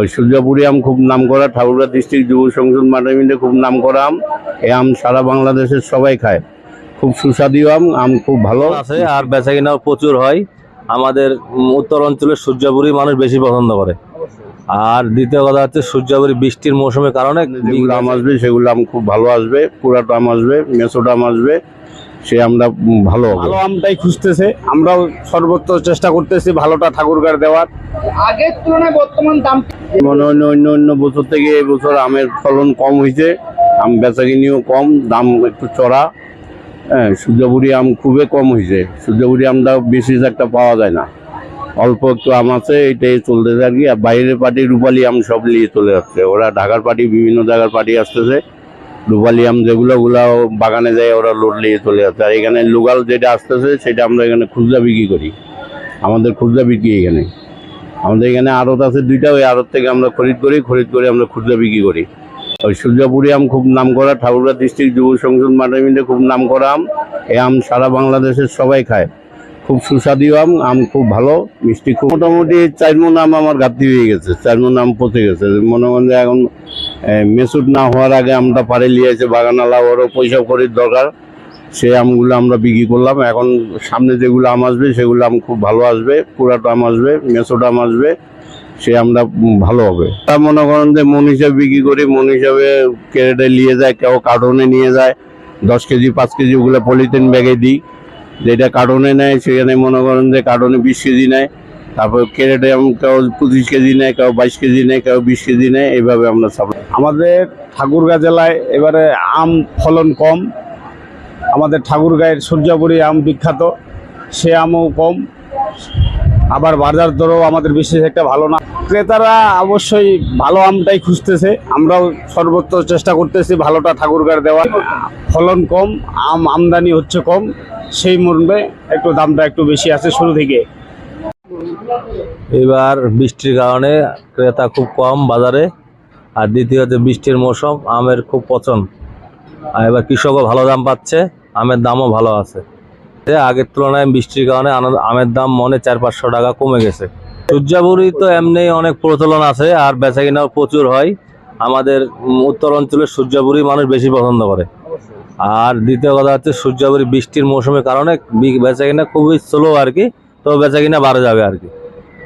ওই সূর্যাপুরি আম খুব নাম করা ঠাকুরগাঁ ডিস্ট্রিক্ট যুব সংসদ মাঠের মধ্যে খুব নাম করা আম। এই আম সারা বাংলাদেশের সবাই খায়। খুব সুস্বাদু আম আম খুব ভালো। আছে আর বেচা কিনাও প্রচুর হয়। আমাদের উত্তর অঞ্চলের সূর্যাপুরি মানুষ বেশি পছন্দ করে। আর দ্বিতীয় কথা হচ্ছে সূর্যাপুরি বৃষ্টির মৌসুমের কারণে যেগুলো আম আসবে সেগুলো আম খুব ভালো আসবে। পুরাটো আম আসবে মেসোটা আম আসবে। সে আমরা ভালো ভালো আমটাই খুঁজতেছে আমরাও সর্বোচ্চ চেষ্টা করতেছি ভালোটা ঠাকুরগার দেওয়ার। আগের তুলনায় বর্তমান দাম মনে হয় অন্য অন্য বছর থেকে এই বছর আমের ফলন কম হয়েছে আম বেচাকিনিও কম দাম একটু চড়া। হ্যাঁ সূর্যপুরি আম খুবই কম হয়েছে সূর্যপুরি আমটা বেশি একটা পাওয়া যায় না। অল্প একটু আম আছে এটাই চলতেছে আর কি আর বাইরের পার্টি রূপালি আম সব নিয়ে চলে যাচ্ছে ওরা ঢাকার পার্টি বিভিন্ন জায়গার পার্টি আসতেছে। আম যেগুলো, ওগুলো বাগানে যায়, ওরা লোড নিয়ে চলে যাচ্ছে আর এখানে লোকাল যেটা আসতেছে, সেটা আমরা এখানে খুচরা বিক্রি করি। আমাদের খুচরা বিক্রি এখানে। আমাদের এখানে আড়ত আছে দুইটা, ওই আড়ত থেকে আমরা খরিদ করি, খরিদ করে আমরা খুচরা বিক্রি করি। ওই সূর্যাপুরি আম খুব নাম করা ঠাকুরগাঁ ডিস্ট্রিক্ট যুব সংসদ মাঠে খুব নাম করা আম। এই আম সারা বাংলাদেশের সবাই খায়। খুব সুস্বাদু আম আম খুব ভালো, মিষ্টি খুব। মোটামুটি চার মন আম আমার ঘাটতি হয়ে গেছে, চার মন আম পচে গেছে। মনে যে এখন মেসুট না হওয়ার আগে আমটা পারে লিয়েছে বাগানালা ওরও পয়সা করির দরকার। সেই আমগুলো আমরা বিক্রি করলাম। এখন সামনে যেগুলো আম আসবে, সেগুলো আম খুব ভালো আসবে, পুরাটো আম আসবে মেসোটা আম আসবে, সে আমরা ভালো হবে। তা মনে করেন যে মন হিসাবে বিক্রি করি, মন হিসাবে ক্যারেটে নিয়ে যায়, কেউ কার্টনে নিয়ে যায়, দশ কেজি, পাঁচ কেজি ওগুলো পলিথিন ব্যাগে দিই। যেটা কার্টনে নেয়, সেখানে মনে করেন যে কার্টনে বিশ কেজি নেয়, তারপর ক্যারেটে কেউ পঁচিশ কেজি নেয়, কেউ বাইশ কেজি নেয়, কেউ বিশ কেজি নেয়, এইভাবে আমরা সাপ্লাই আমাদের ঠাকুরগাঁ জেলায় এবারে আম ফলন কম। আমাদের ঠাকুরগাঁয়ের সূর্যাপুরি আম বিখ্যাত, সে আমও কম। আবার বাজার দরও আমাদের বিশেষ একটা ভালো না। ক্রেতারা অবশ্যই ভালো আমটাই খুঁজতেছে। আমরাও সর্বোচ্চ চেষ্টা করতেছি ভালোটা ঠাকুরগার দেওয়ার। ফলন কম, আম, আমদানি হচ্ছে কম, সেই মর্মে একটু দামটা একটু বেশি আছে শুরু থেকে। এবার বৃষ্টির কারণে ক্রেতা খুব কম বাজারে, আর দ্বিতীয়ত বৃষ্টির মৌসুম, আমের খুব পচন। আর এবার কৃষকও ভালো দাম পাচ্ছে, আমের দামও ভালো আছে। আগের তুলনায় বৃষ্টির কারণে আমের দাম মনে চার পাঁচশো টাকা কমে গেছে। সূর্যাপুরি তো এমনি অনেক প্রচলন আছে আর বেচা কিনাও প্রচুর হয়। আমাদের উত্তর অঞ্চলের সূর্যাপুরি মানুষ বেশি পছন্দ করে। আর দ্বিতীয় কথা হচ্ছে সূর্যাপুরি বৃষ্টির মৌসুমের কারণে বেচা কিনা খুবই স্লো আর কি তো বেচা কিনা বাড়ে যাবে আর কি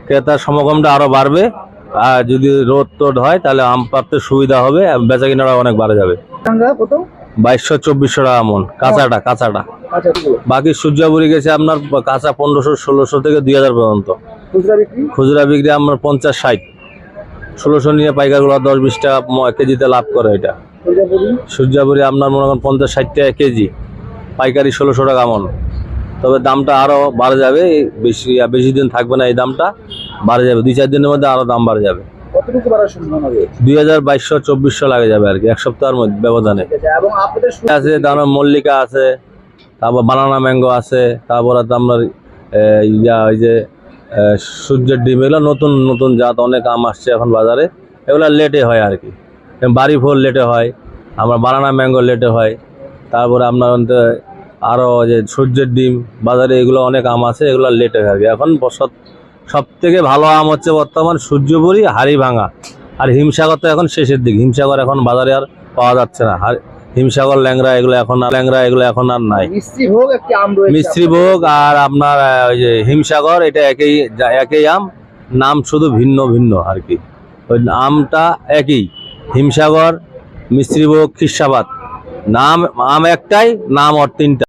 ক্রেতার সমাগমটা আরও বাড়বে আর যদি রোদ টোদ হয় তাহলে আম পাততে সুবিধা হবে আর বেচা কিনাটা অনেক বাড়ে যাবে। বাইশশো চব্বিশশো টাকা মন কাঁচাটা কাঁচাটা। আচ্ছা বাকি সূর্যাপুরি গেছে আপনার কাঁচা পনেরোশো ষোলোশো থেকে দুই হাজার পর্যন্ত। খুচরা বিক্রি? আপনার পঞ্চাশ ষাট। ষোলোশো নিয়ে পাইকারগুলো দশ বিশ টাকা কেজিতে লাভ করে এটা। সূর্যাপুরি? আপনার মনে করেন পঞ্চাশ ষাট টাকা কেজি। পাইকারি ষোলোশো টাকা মন। তবে দামটা আরও বাড়ে যাবে বেশি বেশি দিন থাকবে না এই দামটা বাড়ে যাবে। দুই চার দিনের মধ্যে আরও দাম বাড়ে যাবে। দুই হাজার বাইশশো চব্বিশশো লাগে যাবে আর কি এক সপ্তাহের মধ্যে ব্যবধানে। আছে, তারপর মল্লিকা আছে তারপর বানানা ম্যাঙ্গো আছে তারপর আপনার ইয়া ওই যে সূর্যের ডিম এগুলো নতুন নতুন জাত, অনেক আম আসছে এখন বাজারে। এগুলো লেটে হয় আর কি। বাড়ি ফল লেটে হয়, আমরা বানানা ম্যাঙ্গো লেটে হয়, তারপরে আপনার আরও যে সূর্যের ডিম, বাজারে এগুলো অনেক আম আছে, এগুলো লেটে হয় এখন এখন সব থেকে ভালো আম হচ্ছে বর্তমান সূর্যপুরি হাড়ি ভাঙা আর হিমসাগর তো এখন শেষের দিক, হিমসাগর এখন বাজারে আর পাওয়া যাচ্ছে না। হিমসাগর ল্যাংরা এগুলো এখন আর ল্যাংরা এগুলো এখন আর নাই। মিস্ত্রি ভোগ আর আপনার ওই যে হিমসাগর এটা একই একই আম নাম শুধু ভিন্ন ভিন্ন আর কি। ওই আমটা একই হিমসাগর মিস্ত্রি ভোগ খ্রিস্টাবাদ নাম আম একটাই নাম অর তিনটা।